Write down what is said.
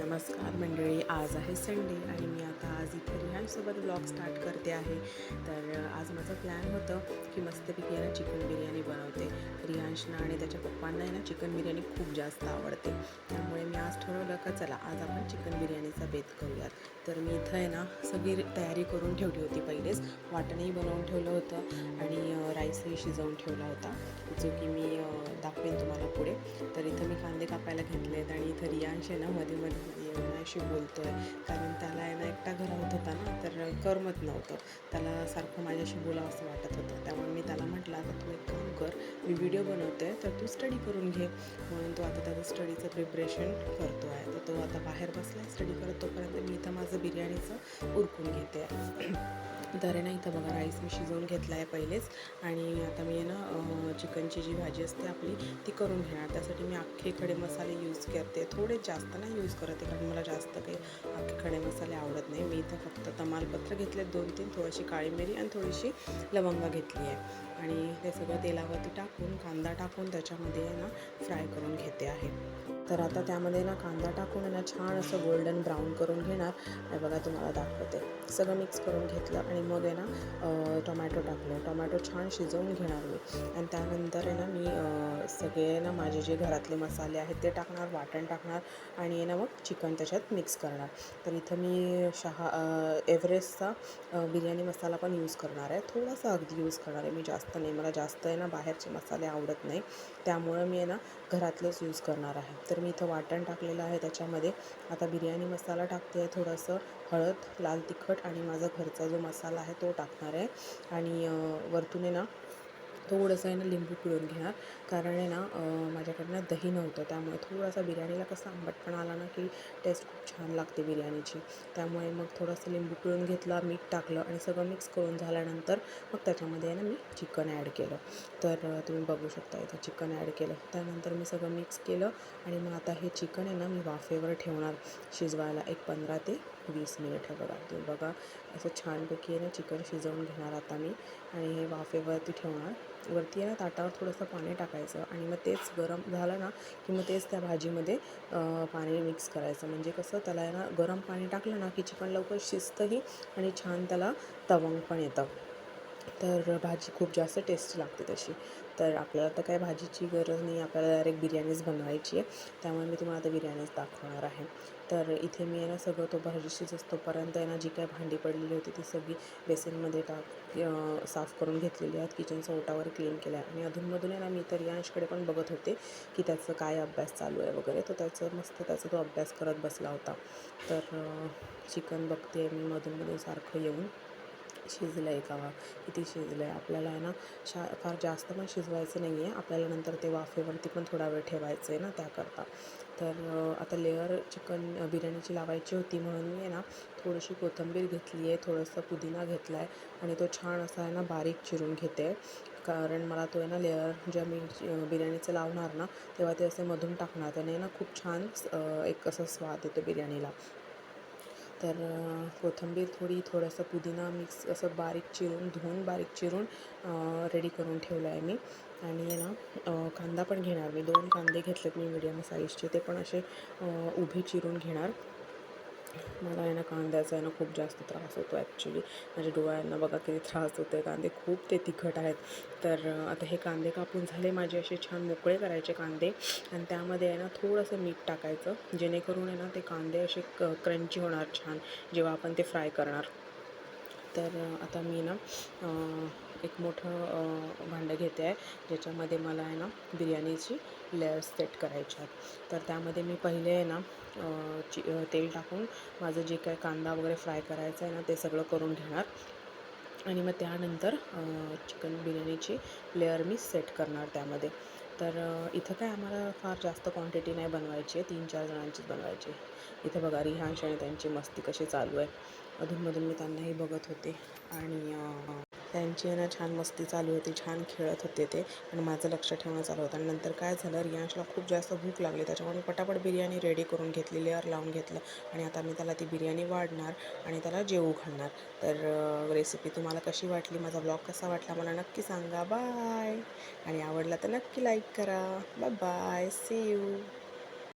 नमस्कार मंडळी आज आहे संडे आणि मी आता आज इथे रिहानसोबत ब्लॉग स्टार्ट करते आहे. तर आज माझं प्लॅन होतं की मस्तपैकी आहे चिकन बिर्याणी बनवते आणि त्याच्या पप्पांना आहे ना चिकन बिर्याणी खूप जास्त आवडते. त्यामुळे मी आज ठरवलं का चला आज आपण चिकन बिर्याणीचा बेत करूयात. तर मी इथं आहे ना सगळी तयारी करून ठेवली होती पहिलेच. वाटणही बनवून ठेवलं होतं आणि राईसही शिजवून ठेवला होता जो की मी दाखवेन तुम्हाला पुढे. तर इथं मी कांदे कापायला घेतलेत आणि इथं रियांश आहे ना मध्ये मध्ये येऊन बोलतो आहे कारण त्याला आहे ना एकटा घरात होता ना तर करमत नव्हतं. त्याला सारखं माझ्याशी बोलावं असं वाटत होतं. त्यामुळे मी त्याला म्हटलं आता तू एक मी व्हिडिओ बनवते तर तू स्टडी करून घे. म्हणून तो आता त्याचं स्टडीचं प्रिपरेशन करतो आहे तर तो आता बाहेर बसला स्टडी करत तोपर्यंत बिर्याणीचं उरकून घेते. तर आहे ना इथं बघा राईस मी शिजवून घेतला आहे पहिलेच. आणि आता मी आहे ना चिकनची जी भाजी असते आपली ती करून घेणार. त्यासाठी मी अख्खे खडे मसाले यूज करते. थोडे जास्त नाही यूज करते कारण मला जास्त काही अख्खे खडे मसाले आवडत नाही. मी इथं फक्त तमालपत्र घेतले दोन तीन थोडीशी काळी मिरी आणि थोडीशी लवंगा घेतली आहे. आणि ते सगळं तेलावरती टाकून कांदा टाकून त्याच्यामध्ये आहे ना फ्राय करून घेते आहे. तर आता त्यामध्ये ना कांदा टाकून आहे ना छान असं गोल्डन ब्राऊन करून घेणार. बघा तुम्हाला दाखवते. सगळं मिक्स करून घेतलं आणि मग आहे ना टोमॅटो टाकलं. टोमॅटो छान शिजवून घेणार मी. आणि त्यानंतर आहे ना मी सगळे ना माझे जे घरातले मसाले आहेत ते टाकणार वाटण टाकणार आणि आहे ना मग चिकन त्याच्यात मिक्स करणार. तर इथं मी शहा एव्हरेस्टचा बिर्याणी मसाला पण यूज करणार आहे. थोडासा अगदी यूज करणार आहे. मी जास्त नाही. मला जास्त आहे ना बाहेरचे मसाले आवडत नाही. त्यामुळं मी आहे ना घरातलंच यूज करणार आहे. तर मी इथं वाटण टाकलेलं आहे त्याच्यामध्ये. आता बिर्याणी मसाला टाकते आहे थोडंसं. हळद लाल तिखट आणि माझा घरचा जो मसाला आहे तो टाकणार आहे. आणि वरतून आहे ना थोडंसं आहे ना लिंबू पिळून घेणार कारण आहे ना माझ्याकडनं दही नव्हतं त्यामुळे थोडासा बिर्याणीला कसं आंबटपणा आला ना की टेस्ट खूप छान लागते बिर्याणीची. त्यामुळे मग थोडंसं लिंबू पिळून घेतला मीठ टाकलं आणि सगळं मिक्स करून झाल्यानंतर मग त्याच्यामध्ये आहे ना मी चिकन ॲड केलं. तर तुम्ही बघू शकता इथं चिकन ॲड केलं. त्यानंतर मी सगळं मिक्स केलं आणि मग आता हे चिकन आहे ना मी वाफेवर ठेवणार. शिजवायला एक पंधरा ते वीस मिनिट हे बघा. तुम्ही बघा असं छानपैकी आहे ना चिकन शिजवून घेणार आता मी. आणि हे वाफेवरती ठेवणार. वरती आहे ना ताटावर थोडंसं पाणी टाकायचं. आणि मग तेच गरम झालं ना की मग तेच त्या भाजीमध्ये पाणी मिक्स करायचं. म्हणजे कसं त्याला आहे ना गरम पाणी टाकलं ना की चिकन लवकर शिजतंही आणि छान त्याला तवंग पण येतं. तर भाजी खूप जास्त टेस्टी लागते तशी. तर आपल्याला तर काय भाजीची गरज नाही आपल्याला डायरेक्ट बिर्याणीच बनवायची आहे. त्यामुळे मी तुम्हाला आता बिर्याणीच दाखवणार आहे. तर इथे मी आहे ना सगळं तो भाजी शिजतोपर्यंत आहे ना जी काय भांडी पडलेली होती ती सगळी बेसिनमध्ये टाक साफ करून घेतलेली आहेत. किचनचा ओटावर क्लीन केला आहे आणि अधूनमधून आहे ना मी तर यांशकडे पण बघत होते की त्याचं काय अभ्यास चालू आहे वगैरे. तर त्याचं मस्त त्याचा तो अभ्यास करत बसला होता. तर चिकन बघते मी मधूनमधून सारखं येऊन. शिजलं आहे का किती शिजलं आहे आपल्याला आहे ना शा फार जास्त पण शिजवायचं नाही आहे आपल्याला नंतर ते वाफेवरती पण थोडा वेळ ठेवायचं आहे ना त्याकरता. तर आता लेअर चिकन बिर्याणीची लावायची होती म्हणून मी आहे ना थोडीशी कोथिंबीर घेतली आहे. थोडंसं पुदिना घेतला आहे आणि तो छान असा आहे ना बारीक चिरून घेते. कारण मला तो आहे ना लेअर जेव्हा मी बिर्याणीचं लावणार ना तेव्हा ते असे मधून टाकणार. त्याने ना खूप छान एक असं स्वाद येतो बिर्याणीला. तर कोथिंबीर थोडी थोडंसं पुदिना मिक्स असं बारीक चिरून धुवून बारीक चिरून रेडी करून ठेवलं आहे मी. आणि आहे ना कांदा पण घेणार मी. दोन कांदे घेतलेत मी मीडियम साईजचे ते पण असे उभे चिरून घेणार. मला आहे ना कांद्याचा आहे ना खूप जास्त त्रास होतो ॲक्च्युली माझ्या डोळ्यांना बघा किती त्रास होतो आहे कांदे खूप ते तिखट आहेत. तर आता हे कांदे कापून झाले माझे असे छान मोकळे करायचे कांदे. आणि त्यामध्ये आहे ना थोडंसं मीठ टाकायचं. जेणेकरून आहे ना ते कांदे असे क क्रंची होणार छान. जेव्हा आपण ते फ्राय करणार. तर आता मी ना एक मोठं भांडं घेते आहे ज्याच्यामध्ये मला आहे ना बिर्याणीची लेअर्स सेट करायच्या आहेत. तर त्यामध्ये मी पहिले आहे ना ची चि तेल टाकून माझं जे काय कांदा वगैरे फ्राय करायचं आहे ना ते सगळं करून घेणार. आणि मग त्यानंतर चिकन बिर्याणीची लेअर मी सेट करणार त्यामध्ये. तर इथं काय आम्हाला फार जास्त क्वांटिटी नाही बनवायची आहे तीन चार जणांचीच बनवायची इथं बघा रिहांश आणि त्यांची मस्ती कशी चालू आहे. अधूनमधून मी त्यांनाही बघत होते. आणि त्यांची आहे ना छान मस्ती चालू होती छान खेळत होते ते. आणि माझं लक्ष ठेवणं चालू होतं. आणि नंतर काय झालं रियांशला खूप जास्त भूक लागली. त्याच्यामुळे मी पटापट बिर्याणी रेडी करून घेतली लेअर लावून घेतलं. आणि आता मी त्याला ती बिर्याणी वाढणार आणि त्याला जेवू घालणार. तर रेसिपी तुम्हाला कशी वाटली माझा ब्लॉग कसा वाटला मला नक्की सांगा. बाय आणि आवडला तर नक्की लाईक करा. Bye bye C you